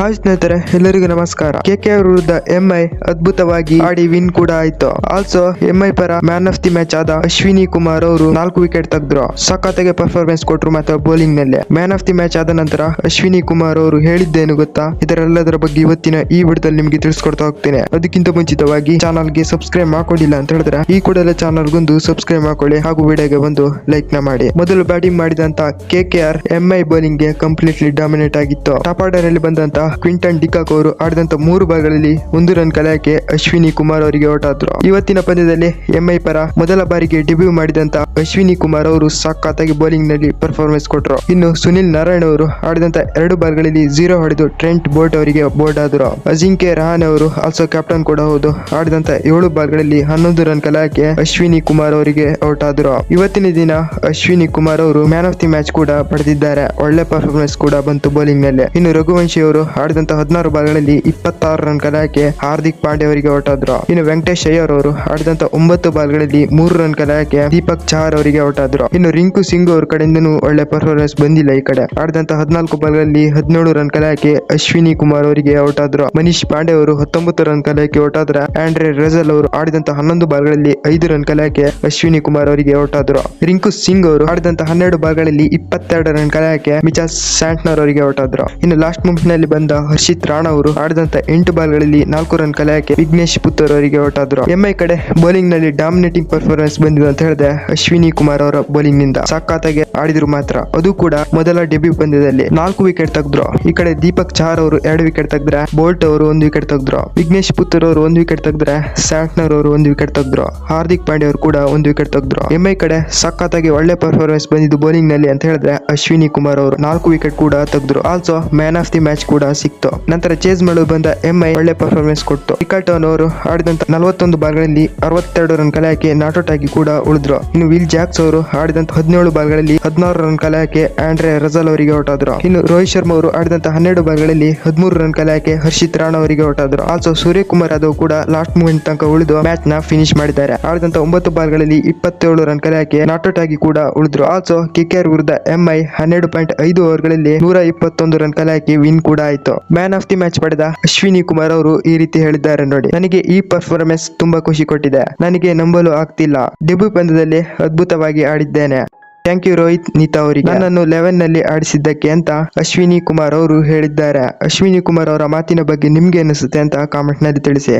Hi ಸ್ನೇಹಿತರೆ, ಎಲ್ಲರಿಗೂ ನಮಸ್ಕಾರ. ಕೆಕೆ ವಿರುದ್ಧ ಎಂಐ ಅದ್ಭುತವಾಗಿ ಆಡಿ ವಿನ್ ಕೂಡ ಆಯ್ತು. ಆಲ್ಸೋ ಎಂಐ ಪರ ಮ್ಯಾನ್ ಆಫ್ ದಿ ಮ್ಯಾಚ್ ಆದ ಅಶ್ವಿನಿ ಕುಮಾರ್ ಅವರು ನಾಲ್ಕು ವಿಕೆಟ್ ತೆಗೆದ್ರು. ಸಖತ್ತಾಗಿ ಪರ್ಫಾರ್ಮೆನ್ಸ್ ಕೊಟ್ರು ಮತ್ತೆ ಬೌಲಿಂಗ್ನಲ್ಲಿ. ಮ್ಯಾನ್ ಆಫ್ ದಿ ಮ್ಯಾಚ್ ಆದ ನಂತರ ಅಶ್ವಿನಿ ಕುಮಾರ್ ಅವರು ಹೇಳಿದ್ದೇನು ಗೊತ್ತಾ? ಇದರೆಲ್ಲದರ ಬಗ್ಗೆ ಇವತ್ತಿನ ಈ ವಿಡದಲ್ಲಿ ನಿಮಗೆ ತಿಳಿಸ್ಕೊಡ್ತಾ ಹೋಗ್ತೇನೆ. ಅದಕ್ಕಿಂತ ಮುಂಚಿತವಾಗಿ ಚಾನಲ್ಗೆ ಸಬ್ಸ್ಕ್ರೈಬ್ ಮಾಡ್ಕೊಂಡಿಲ್ಲ ಅಂತ ಹೇಳಿದ್ರೆ, ಈ ಕೂಡಲೇ ಚಾನಲ್ ಗೊಂದು ಸಬ್ಸ್ಕ್ರೈಬ್ ಮಾಡ್ಕೊಳ್ಳಿ ಹಾಗೂ ವಿಡಿಯೋಗೆ ಬಂದು ಲೈಕ್ನ ಮಾಡಿ. ಮೊದಲು ಬ್ಯಾಟಿಂಗ್ ಮಾಡಿದಂತ ಕೆ ಕೆ ಆರ್ ಎಂಐ ಬೌಲಿಂಗ್ಗೆ ಕಂಪ್ಲೀಟ್ಲಿ ಡಾಮಿನೇಟ್ ಆಗಿತ್ತು. ಟಾಪ್ ಆರ್ಡರ್ ಅಲ್ಲಿ ಬಂದಂತ ಕ್ವಿಂಟನ್ ಡಿಕಾಕ್ ಅವರು ಆಡಿದಂತ ಮೂರು ಭಾಗಗಳಲ್ಲಿ ಒಂದು ರನ್ ಕಲೆಯಕ್ಕೆ ಅಶ್ವಿನಿ ಕುಮಾರ್ ಅವರಿಗೆ ಔಟ್ ಆದ್ರು ಇವತ್ತಿನ ಪಂದ್ಯದಲ್ಲಿ ಎಂಐ ಪರ ಮೊದಲ ಬಾರಿಗೆ ಡೆಬ್ಯೂ ಮಾಡಿದಂತ ಅಶ್ವಿನಿ ಕುಮಾರ್ ಅವರು ಸಖತ್ತಾಗಿ ಬೌಲಿಂಗ್ನಲ್ಲಿ ಪರ್ಫಾರ್ಮೆನ್ಸ್ ಕೊಟ್ಟರು ಇನ್ನು ಸುನಿಲ್ ನಾರಾಯಣ್ ಅವರು ಆಡಿದಂತ ಎರಡು ಬಾರ್ಗಳಲ್ಲಿ ಜೀರೋ ಹೊಡೆದು ಟ್ರೆಂಟ್ ಬೋಟ್ ಅವರಿಗೆ ಬೋಲ್ಡ್ ಆದ್ರು. ಅಜಿಂಕ್ಯ ರಹಾನ್ ಅವರು ಆಲ್ಸೋ ಕ್ಯಾಪ್ಟನ್ ಕೂಡ ಹೌದು. ಆಡಿದಂತ ಏಳು ಬಾರ್ಗಳಲ್ಲಿ ಹನ್ನೊಂದು ರನ್ ಕಲೆಯಕ್ಕೆ ಅಶ್ವಿನಿ ಕುಮಾರ್ ಅವರಿಗೆ ಔಟ್ ಆದ್ರು ಇವತ್ತಿನ ದಿನ ಅಶ್ವಿನಿ ಕುಮಾರ್ ಅವರು ಮ್ಯಾನ್ ಆಫ್ ದಿ ಮ್ಯಾಚ್ ಕೂಡ ಪಡೆದಿದ್ದಾರೆ. ಒಳ್ಳೆ ಪರ್ಫಾರ್ಮೆನ್ಸ್ ಕೂಡ ಬಂತು ಬೌಲಿಂಗ್ನಲ್ಲಿ. ಇನ್ನು ರಘುವಂಶಿ ಅವರು ಆಡಿದಂತ ಹದಿನಾರು ಬಾಲ್ಗಳಲ್ಲಿ ಇಪ್ಪತ್ತಾರು ರನ್ ಕಲಾಯಕ್ಕೆ ಹಾರ್ದಿಕ್ ಪಾಂಡೆ ಅವರಿಗೆ ಔಟ್ ಆದ್ರು ಇನ್ನು ವೆಂಕಟೇಶ್ ಅಯ್ಯರ್ ಅವರು ಆಡಿದಂತ ಒಂಬತ್ತು ಬಾಲ್ಗಳಲ್ಲಿ ಮೂರು ರನ್ ಕಲಾಯಕ್ಕೆ ದೀಪಕ್ ಚಹಾರ್ ಅವರಿಗೆ ಔಟ್ ಆದ್ರು ಇನ್ನು ರಿಂಕು ಸಿಂಗ್ ಅವ್ರ ಕಡೆಯಿಂದನೂ ಒಳ್ಳೆ ಪರ್ಫಾರ್ಮೆನ್ಸ್ ಬಂದಿಲ್ಲ ಈ ಕಡೆ. ಆಡಿದಂತ ಹದಿನಾಲ್ಕು ಬಾಲ್ಗಳಲ್ಲಿ ಹದಿನೇಳು ರನ್ ಕಲಾಯಕ್ಕೆ ಅಶ್ವಿನಿ ಕುಮಾರ್ ಅವರಿಗೆ ಔಟ್ ಆದ್ರು ಮನೀಶ್ ಪಾಂಡೆ ಅವರು ಹತ್ತೊಂಬತ್ತು ರನ್ ಕಲಾಯಕ್ಕೆ ಔಟ್ ಆದ್ರೆ ಆಂಡ್ರೆ ರೆಜಲ್ ಅವರು ಆಡಿದಂತ ಹನ್ನೊಂದು ಬಾಲ್ಗಳಲ್ಲಿ ಐದು ರನ್ ಕಲಾಯಕ್ಕೆ ಅಶ್ವಿನಿ ಕುಮಾರ್ ಅವರಿಗೆ ಔಟ್ ಆದ್ರು ರಿಂಕು ಸಿಂಗ್ ಅವರು ಆಡಿದಂತ ಹನ್ನೆರಡು ಬಾಲ್ಗಳಲ್ಲಿ ಇಪ್ಪತ್ತೆರಡು ರನ್ ಕಲಾಯಕ್ಕೆ ಮಿಚಾಸ್ ಸ್ಯಾಂಟ್ನರ್ ಅವರಿಗೆ ಔಟ್ ಆದ್ರು ಇನ್ನು ಲಾಸ್ಟ್ ಮೂಮೆಂಟ್ನಲ್ಲಿ ಬಂದ ಹರ್ಷಿತ್ ರಾಣ ಅವರು ಆಡಿದಂತ ಎಂಟು ಬಾಲ್ಗಳಲ್ಲಿ ನಾಲ್ಕು ರನ್ ಕಲೆಯಕ್ಕೆ ವಿಘ್ನೇಶ್ ಪುತ್ತೂರ್ ಅವರಿಗೆ ಹೊರಟಾದ್ರು ಎಂಐ ಕಡೆ ಬೌಲಿಂಗ್ನಲ್ಲಿ ಡಾಮಿನೇಟಿಂಗ್ ಪರ್ಫಾರ್ಮೆನ್ಸ್ ಬಂದಿದೆ ಅಂತ ಹೇಳಿದೆ ಅಶ್ವಿನಿ ಕುಮಾರ್ ಅವರ ಬೌಲಿಂಗ್ನಿಂದ ಸಾಕಾತಾಗೆ ಆಡಿದ್ರು ಮಾತ್ರ. ಅದು ಕೂಡ ಮೊದಲ ಡೆಬ್ಯೂ ಪಂದ್ಯದಲ್ಲಿ ನಾಲ್ಕು ವಿಕೆಟ್ ತೆಗೆದ್ರು. ಈ ಕಡೆ ದೀಪಕ್ ಚಾರ್ ಅವರು ಎರಡು ವಿಕೆಟ್ ತೆಗೆದ್ರೆ ಬೋಲ್ಟ್ ಅವರು ಒಂದು ವಿಕೆಟ್ ತೆಗೆದ್ರು. ವಿಘ್ನೇಶ್ ಪುತ್ತೂರ್ ಅವರು ಒಂದು ವಿಕೆಟ್ ತೆಗೆದ್ರೆ ಸ್ಯಾಂಟ್ನರ್ ಅವರು ಒಂದು ವಿಕೆಟ್ ತೆಗೆದ್ರು. ಹಾರ್ದಿಕ್ ಪಾಂಡೆ ಅವರು ಕೂಡ ಒಂದು ವಿಕೆಟ್ ತೆಗೆದ್ರು. ಎಂಐ ಕಡೆ ಸಖತ್ತಾಗಿ ಒಳ್ಳೆ ಪರ್ಫಾರ್ಮೆನ್ಸ್ ಬಂದಿದ್ದು ಬೌಲಿಂಗ್ನಲ್ಲಿ ಅಂತ ಹೇಳಿದ್ರೆ ಅಶ್ವಿನಿ ಕುಮಾರ್ ಅವರು ನಾಲ್ಕು ವಿಕೆಟ್ ಕೂಡ ತೆಗೆದ್ರು. Also man of the match ಕೂಡ ಸಿಕ್ತು. ನಂತರ ಚೇಸ್ ಮಾಡಲು ಬಂದ ಎಂಐ ಒಳ್ಳೆ ಪರ್ಫಾರ್ಮೆನ್ಸ್ ಕೊಟ್ಟು ರಿಕಾರ್ಟನ್ ಅವರು ಆಡಿದಂತ ನಲವತ್ತೊಂದು ಬಾಲ್ಗಳಲ್ಲಿ ಅರವತ್ತೆರಡು ರನ್ ಕಲೆಯಕ್ಕೆ ನಾಟ್ಔಟ್ ಆಗಿ ಕೂಡ ಉಳಿದ್ರು. ಇನ್ನು ವಿಲ್ ಜಾಕ್ಸ್ ಅವರು ಆಡಿದಂತ ಹದಿನೇಳು ಬಾಲ್ಗಳಲ್ಲಿ ಹದಿನಾರು ರನ್ ಕಲೆಯಕ್ಕೆ ಆಂಡ್ರೆ ರಜಲ್ ಅವರಿಗೆ ಔಟ್ ಆದ್ರು. ಇನ್ನು ರೋಹಿತ್ ಶರ್ಮಾ ಅವರು ಆಡಿದಂತ ಹನ್ನೆರಡು ಬಾಲ್ಗಳಲ್ಲಿ ಹದಿಮೂರು ರನ್ ಕಲೆಯಕ್ಕೆ ಹರ್ಷಿತ್ ರಾಣಾ ಅವರಿಗೆ ಔಟ್ ಆದ್ರು. ಆಲ್ಸೋ ಸೂರ್ಯಕುಮಾರ್ ಯಾದವ್ ಕೂಡ ಲಾಸ್ಟ್ ಮೂಮೆಂಟ್ ತನಕ ಉಳಿದು ಮ್ಯಾಚ್ನ ಫಿನಿಶ್ ಮಾಡಿದ್ದಾರೆ. ಆಡಿದಂತ ಒಂಬತ್ತು ಬಾಲ್ಗಳಲ್ಲಿ ಇಪ್ಪತ್ತೇಳು ರನ್ ಕಲೆಯಕ್ಕೆ ನಾಟ್ಔಟ್ ಆಗಿ ಕೂಡ ಉಳಿದ್ರು. ಆಲ್ಸೋ ಕೆಕೆಆರ್ ವಿರುದ್ಧ ಎಂಐ ಹನ್ನೆರಡು ಪಾಯಿಂಟ್ ಐದು ಓವರ್ಗಳಲ್ಲಿ ನೂರ ಇಪ್ಪತ್ತೊಂದು ರನ್ ಕಲೆಯಕ್ಕೆ ವಿನ್ ಕೂಡ ಆಯ್ತು. ಮ್ಯಾನ್ ಆಫ್ ದಿ ಮ್ಯಾಚ್ ಪಡೆದ ಅಶ್ವಿನಿ ಕುಮಾರ್ ಅವರು ಈ ರೀತಿ ಹೇಳಿದ್ದಾರೆ ನೋಡಿ. ನನಗೆ ಈ ಪರ್ಫಾರ್ಮೆನ್ಸ್ ತುಂಬಾ ಖುಷಿ ಕೊಟ್ಟಿದೆ. ನನಗೆ ನಂಬಲು ಆಗ್ತಿಲ್ಲ. ಡೆಬ್ಯೂ ಪಂದ್ಯದಲ್ಲಿ ಅದ್ಭುತವಾಗಿ ಆಡಿದ್ದೇನೆ. ಥ್ಯಾಂಕ್ ಯು ರೋಹಿತ್ ನೀತಾ ಅವರಿಗೆ. ನನ್ನನ್ನು ಲೆವೆನ್ನಲ್ಲಿ ಆಡಿಸಿದ್ದಕ್ಕೆ ಅಂತ ಅಶ್ವಿನಿ ಕುಮಾರ್ ಅವರು ಹೇಳಿದ್ದಾರೆ. ಅಶ್ವಿನಿ ಕುಮಾರ್ ಅವರ ಮಾತಿನ ಬಗ್ಗೆ ನಿಮ್ಗೆ ಅನಿಸುತ್ತೆ ಅಂತ ಕಾಮೆಂಟ್ನಲ್ಲಿ ತಿಳಿಸಿ.